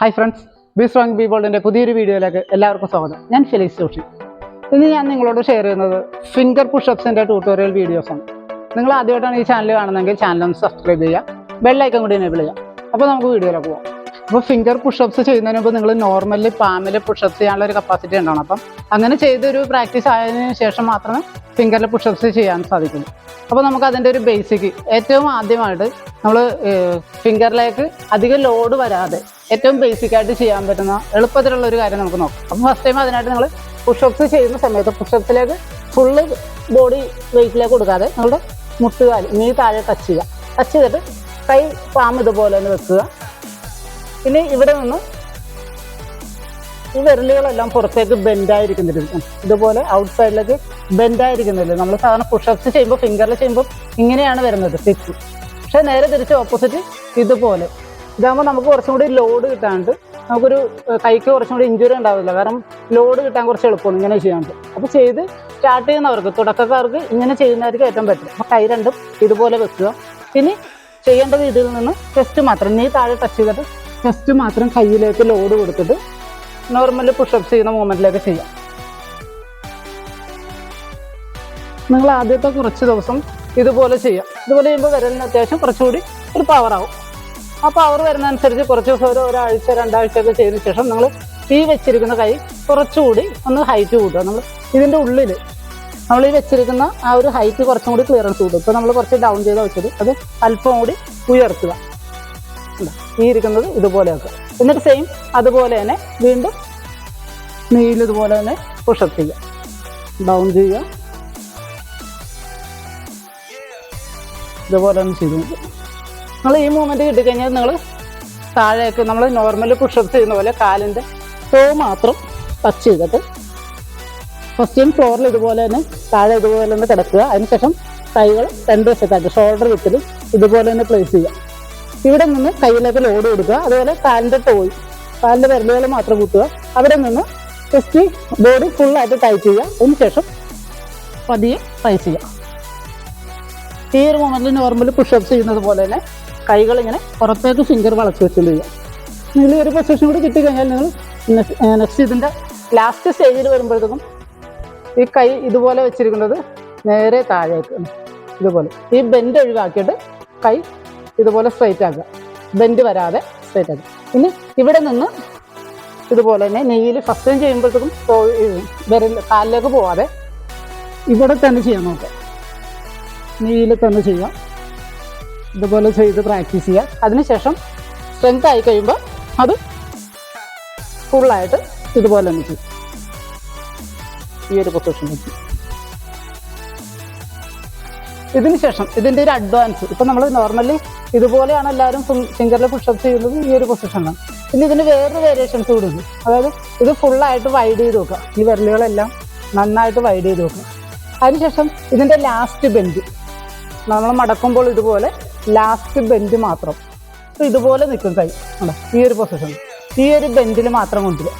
Hi friends be strong be ബോൾഡിന്റെ പുതിയൊരു വീഡിയോയിലേക്ക് എല്ലാവർക്കും സ്വാഗതം. ഞാൻ ഫിലിക്സ് ജോഷി. ഇന്ന് ഞാൻ നിങ്ങളോട് ഷെയർ ചെയ്യുന്നത് ഫിംഗർ പുഷപ്സിന്റെ ട്യൂട്ടോറിയൽ വീഡിയോസാണ് നിങ്ങൾ ആദ്യമായിട്ടാണ് ഈ ചാനൽ കാണുന്നതെങ്കിൽ ചാനൽ ഒന്ന് സബ്സ്ക്രൈബ് ചെയ്യുക ബെല്ലൈക്കൺ കൂടി എനേബിൾ ചെയ്യുക. അപ്പോൾ നമുക്ക് വീഡിയോയിലേക്ക് പോകാം അപ്പോൾ ഫിംഗർ പുഷപ്സ് ചെയ്യുന്നതിന് മുമ്പ് നിങ്ങൾ നോർമലി പാമിൽ പുഷപ്സ് ചെയ്യാനുള്ള ഒരു കപ്പാസിറ്റി ഉണ്ടാവണം. അപ്പം അങ്ങനെ ചെയ്തൊരു പ്രാക്ടീസ് ആയതിനു ശേഷം മാത്രമേ ഫിംഗറിൽ പുഷപ്സ് ചെയ്യാൻ സാധിക്കുള്ളൂ. അപ്പോൾ നമുക്ക് അതിന്റെ ഒരു ബേസിക് ഏറ്റവും ആദ്യമായിട്ട് നമ്മൾ ഫിംഗറിലേക്ക് അധികം ലോഡ് വരാതെ ഏറ്റവും ബേസിക് ആയിട്ട് ചെയ്യാൻ പറ്റുന്ന എളുപ്പത്തിലുള്ള ഒരു കാര്യം നമുക്ക് നോക്കാം. അപ്പം ഫസ്റ്റ് ടൈം അതിനായിട്ട് നിങ്ങൾ പുഷപ്സ് ചെയ്യുന്ന സമയത്ത് പുഷപ്സിലേക്ക് ഫുള്ള് ബോഡി വെയിറ്റിലേക്ക് കൊടുക്കാതെ നിങ്ങളുടെ മുട്ടുകാൽ നീ താഴെ ടച്ച് ചെയ്യുക. ടച്ച് ചെയ്തിട്ട് കൈ പാം ഇതുപോലെ ഒന്ന് വെക്കുക. ഇനി ഇവിടെ നിന്ന് ഈ വിരലുകളെല്ലാം പുറത്തേക്ക് ബെൻഡായിരിക്കുന്നില്ല ഇതുപോലെ ഔട്ട് സൈഡിലേക്ക് ബെൻഡായിരിക്കുന്നില്ല നമ്മൾ സാധാരണ പുഷപ്സ് ചെയ്യുമ്പോൾ ഫിംഗറിൽ ചെയ്യുമ്പോൾ ഇങ്ങനെയാണ് വരുന്നത്. പിച്ച് പക്ഷെ നേരെ തിരിച്ച് ഓപ്പോസിറ്റ് ഇതുപോലെ. ഇതാകുമ്പോൾ നമുക്ക് കുറച്ചും കൂടി ലോഡ് കിട്ടാണ്ട് നമുക്കൊരു കൈക്ക് കുറച്ചും കൂടി ഇഞ്ചുറി ഉണ്ടാവില്ല കാരണം ലോഡ് കിട്ടാൻ കുറച്ച് എളുപ്പമാണ് ഇങ്ങനെ ചെയ്യാണ്ട് അപ്പോൾ ചെയ്ത് സ്റ്റാർട്ട് ചെയ്യുന്നവർക്ക് തുടക്കക്കാർക്ക് ഇങ്ങനെ ചെയ്യുന്നവർക്ക് ഏറ്റവും അപ്പോൾ കൈ രണ്ടും ഇതുപോലെ വെക്കുക. ഇനി ചെയ്യേണ്ടത് ഇതിൽ നിന്ന് ചെസ്റ്റ് മാത്രം നീ താഴെ ടച്ച് ചെയ്തിട്ട് ചെസ്റ്റ് മാത്രം കയ്യിലേക്ക് ലോഡ് കൊടുത്തിട്ട് നോർമൽ പുഷപ്സ് ചെയ്യുന്ന മൂവ്മെന്റിലേക്ക് ചെയ്യാം. നിങ്ങൾ ആദ്യത്തെ കുറച്ച് ദിവസം ഇതുപോലെ ചെയ്യാം. ഇതുപോലെ ചെയ്യുമ്പോൾ വിരലിന് അത്യാവശ്യം കുറച്ചുകൂടി ഒരു പവർ ആവും. ആ അവർ വരുന്നതനുസരിച്ച് കുറച്ച് ദിവസം ഒരു ഒരാഴ്ച രണ്ടാഴ്ച ഒക്കെ ചെയ്തതിന് ശേഷം നമ്മൾ ഈ വെച്ചിരിക്കുന്ന കൈ കുറച്ചുകൂടി ഒന്ന് ഹൈറ്റ് കൂട്ടുക. നമ്മൾ ഇതിന്റെ ഉള്ളിൽ നമ്മൾ ഈ വെച്ചിരിക്കുന്ന ആ ഒരു ഹൈറ്റ് കുറച്ചും കൂടി ക്ലിയറൻസ് കൂട്ടും. ഇപ്പോൾ നമ്മൾ കുറച്ച് ഡൗൺ ചെയ്ത് വെച്ചിട്ട് അത് അല്പം കൂടി ഉയർത്തുക. ഈ ഇരിക്കുന്നത് ഇതുപോലെ ആക്കുക. എന്നിട്ട് സെയിം അതുപോലെ തന്നെ വീണ്ടും നീലിതുപോലെ തന്നെ പുഷപ്പ് ചെയ്യുക. ഡൗൺ ചെയ്യുക. ഇതുപോലെ തന്നെ ചെയ്തു നിങ്ങൾ ഈ മൂവ്മെന്റ് കിട്ടിക്കഴിഞ്ഞാൽ നിങ്ങൾ താഴേക്ക് നമ്മൾ നോർമൽ പുഷപ്പ് ചെയ്യുന്ന പോലെ കാലിന്റെ ടോ മാത്രം ടച്ച് ചെയ്തിട്ട് ഫസ്റ്റ് ടൈം ഫ്ലോറിൽ ഇതുപോലെ തന്നെ താഴെ ഇതുപോലെ തന്നെ കിടക്കുക. അതിനുശേഷം കൈകൾ രണ്ട് വശത്തായിട്ട് ഷോൾഡർ വിത്തിൽ ഇതുപോലെ തന്നെ പ്ലേസ് ചെയ്യുക. ഇവിടെ നിന്ന് കയ്യിലേക്ക് ലോഡ് കൊടുക്കുക. അതുപോലെ കാലിന്റെ ടോയ് കാലിന്റെ വിരലുകൾ മാത്രം കുത്തുക അവിടെ നിന്ന് ജസ്റ്റ് ബോഡി ഫുള്ളായിട്ട് ടൈറ്റ് ചെയ്യുക. അതിനുശേഷം പതിയെ ട്രൈ ചെയ്യുക. ഈ ഒരു മൊമെന്റിൽ നോർമൽ പുഷപ്സ് ചെയ്യുന്നത് പോലെ തന്നെ കൈകൾ ഇങ്ങനെ പുറത്തേക്ക് ഫിംഗർ വളച്ച് വെച്ചുകൊണ്ട് ചെയ്യുക നിങ്ങൾ ഒരു പൊസിഷൻ കൂടി കിട്ടിക്കഴിഞ്ഞാൽ നിങ്ങൾ നെക്സ്റ്റ് ഇതിന്റെ ലാസ്റ്റ് സ്റ്റേജിൽ വരുമ്പോഴത്തേക്കും ഈ കൈ ഇതുപോലെ വെച്ചിരിക്കുന്നത് നേരെ താഴേക്ക് ഇതുപോലെ. ഈ ബെൻഡ് ഒഴിവാക്കിയിട്ട് കൈ ഇതുപോലെ സ്ട്രൈറ്റ് ആക്കുക. ബെൻഡ് വരാതെ സ്ട്രൈറ്റ് ആക്കുക. ഇനി ഇവിടെ നിന്ന് ഇതുപോലെ തന്നെ നെയ്യിൽ ഫസ്റ്റ് ടൈം ചെയ്യുമ്പോഴത്തേക്കും വിരൽ കാലിലേക്ക് പോവാതെ ഇവിടെ തന്നെ ചെയ്യാൻ നോക്കുക. നെയ്യിൽ തന്നെ ചെയ്യാം ഇതുപോലെ ചെയ്ത് പ്രാക്ടീസ് ചെയ്യുക അതിനുശേഷം സ്ട്രെങ്ത് ആയി കഴിയുമ്പോൾ അത് ഫുള്ളായിട്ട് ഇതുപോലെ തന്നെ ചെയ്യും. ഈ ഒരു പൊസിഷൻ ഇതിന് ശേഷം ഇതിന്റെ ഒരു അഡ്വാൻസ് ഇപ്പം നമ്മൾ നോർമലി ഇതുപോലെയാണ് എല്ലാവരും ഫിംഗറിൽ പുഷപ്പ് ചെയ്യുന്നത് ഈ ഒരു പൊസിഷനിലാണ് പിന്നെ ഇതിന് വേറൊരു വേരിയേഷൻസ് കൂടി ഉണ്ട്. അതായത് ഇത് ഫുള്ളായിട്ട് വൈഡ് ചെയ്ത് വെക്കുക. ഈ വിരലുകളെല്ലാം നന്നായിട്ട് വൈഡ് ചെയ്ത് വെക്കുക. അതിനുശേഷം ഇതിന്റെ ലാസ്റ്റ് ബെൻഡ് നമ്മൾ മടക്കുമ്പോൾ ഇതുപോലെ ലാസ്റ്റ് ബെൻഡ് മാത്രം. ഇതുപോലെ നിൽക്കും കൈ? ഈ ഒരു പൊസിഷൻ ഈ ഒരു ബെൻഡിൽ മാത്രം കൊണ്ടുവരിക.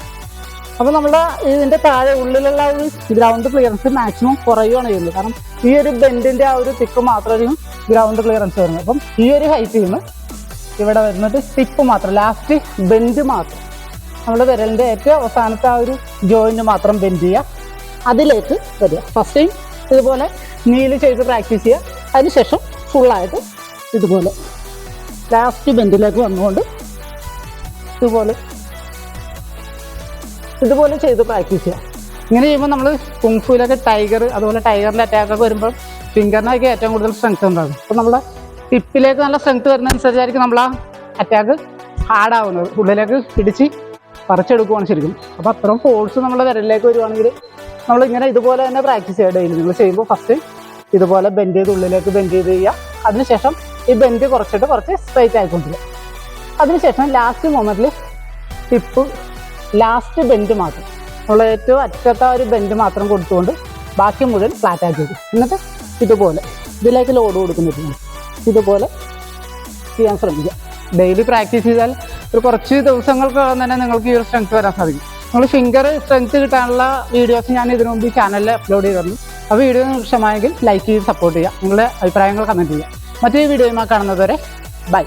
അപ്പോൾ നമ്മുടെ ഇതിന്റെ താഴെ ഉള്ളിലുള്ള ഒരു ഗ്രൗണ്ട് ക്ലിയറൻസ് മാക്സിമം കുറയുകയാണ് ചെയ്യുന്നത്. കാരണം ഈ ഒരു ബെൻഡിന്റെ ആ ഒരു തിക്ക് മാത്രമായിരിക്കും ഗ്രൗണ്ട് ക്ലിയറൻസ് വരുന്നത്. അപ്പം ഈ ഒരു ഹൈറ്റിൽ നിന്ന് ഇവിടെ വരുന്നത് ടിപ്പ് മാത്രം ലാസ്റ്റ് ബെൻഡ് മാത്രം. നമ്മൾ വിരലിന്റെ ഏറ്റവും അവസാനത്തെ ആ ഒരു ജോയിന്റ് മാത്രം ബെൻഡ് ചെയ്യുക. അതിലേക്ക് വരിക. ഫസ്റ്റ് ടൈം ഇതുപോലെ നീൽ ചെയ്ത് പ്രാക്ടീസ് ചെയ്യുക. അതിനുശേഷം ഫുള്ളായിട്ട് ഇതുപോലെ ലാസ്റ്റ് ബെൻഡിലേക്ക് വന്നുകൊണ്ട് ഇതുപോലെ ഇതുപോലെ ചെയ്ത് പ്രാക്ടീസ് ചെയ്യാം. ഇങ്ങനെ ചെയ്യുമ്പോൾ നമ്മൾ കുങ്ഫുവിലൊക്കെ ടൈഗർ അതുപോലെ ടൈഗറിന്റെ അറ്റാക്കൊക്കെ വരുമ്പോൾ ഫിംഗറിനൊക്കെ ഏറ്റവും കൂടുതൽ സ്ട്രെങ്ത് ഉണ്ടാകും. അപ്പോൾ നമ്മുടെ ടിപ്പിലേക്ക് നല്ല സ്ട്രെങ്ത് വരുന്നതനുസരിച്ചായിരിക്കും നമ്മൾ ആ അറ്റാക്ക് ഹാർഡാവുന്നത് ഉള്ളിലേക്ക് പിടിച്ച് പറിച്ചെടുക്കുവാണ് ശരിക്കും. അപ്പോൾ അത്രയും ഫോഴ്സ് നമ്മുടെ വിരലിലേക്ക് വരുവാണെങ്കിൽ നമ്മൾ ഇങ്ങനെ ഇതുപോലെ തന്നെ പ്രാക്ടീസ് ചെയ്യുക ഡെയിലി നിങ്ങൾ ചെയ്യുമ്പോൾ ഫസ്റ്റ് ഇതുപോലെ ബെൻഡ് ചെയ്ത് ഉള്ളിലേക്ക് ബെൻഡ് ചെയ്ത് ചെയ്യുക. അതിനുശേഷം ഈ ബെൻഡ് കുറച്ചിട്ട് കുറച്ച് സ്ട്രൈറ്റ് ആയിക്കൊണ്ടിരിക്കും അതിനുശേഷം ലാസ്റ്റ് മൊമെന്റിൽ ടിപ്പ് ലാസ്റ്റ് ബെൻഡ് മാത്രം. നമ്മൾ ഏറ്റവും അറ്റത്തെ ഒരു ബെൻഡ് മാത്രം കൊടുത്തുകൊണ്ട് ബാക്കി മുഴുവൻ ഫ്ലാറ്റ് ആക്കി വെക്കും എന്നിട്ട് ഇതുപോലെ ഇതിലേക്ക് ലോഡ് കൊടുക്കുന്നില്ല ഇതുപോലെ ചെയ്യാൻ ശ്രമിക്കുക. ഡെയിലി പ്രാക്ടീസ് ചെയ്താൽ ഒരു കുറച്ച് ദിവസങ്ങൾക്കകം തന്നെ നിങ്ങൾക്ക് ഈ ഒരു സ്ട്രെങ്ത് വരാൻ സാധിക്കും. നിങ്ങൾ ഫിംഗർ സ്ട്രെങ്ത് കിട്ടാനുള്ള വീഡിയോസ് ഞാൻ ഇതിനു മുമ്പ് ഈ ചാനലിൽ അപ്ലോഡ് ചെയ്തിരുന്നു. ആ വീഡിയോ നിങ്ങൾക്ക് ഇഷ്ടമായെങ്കിൽ ലൈക്ക് ചെയ്ത് സപ്പോർട്ട് ചെയ്യുക. നിങ്ങളുടെ അഭിപ്രായങ്ങൾ കമന്റ് ചെയ്യുക. മറ്റൊരു വീഡിയോയുമായി കാണുന്നതുവരെ ബൈ.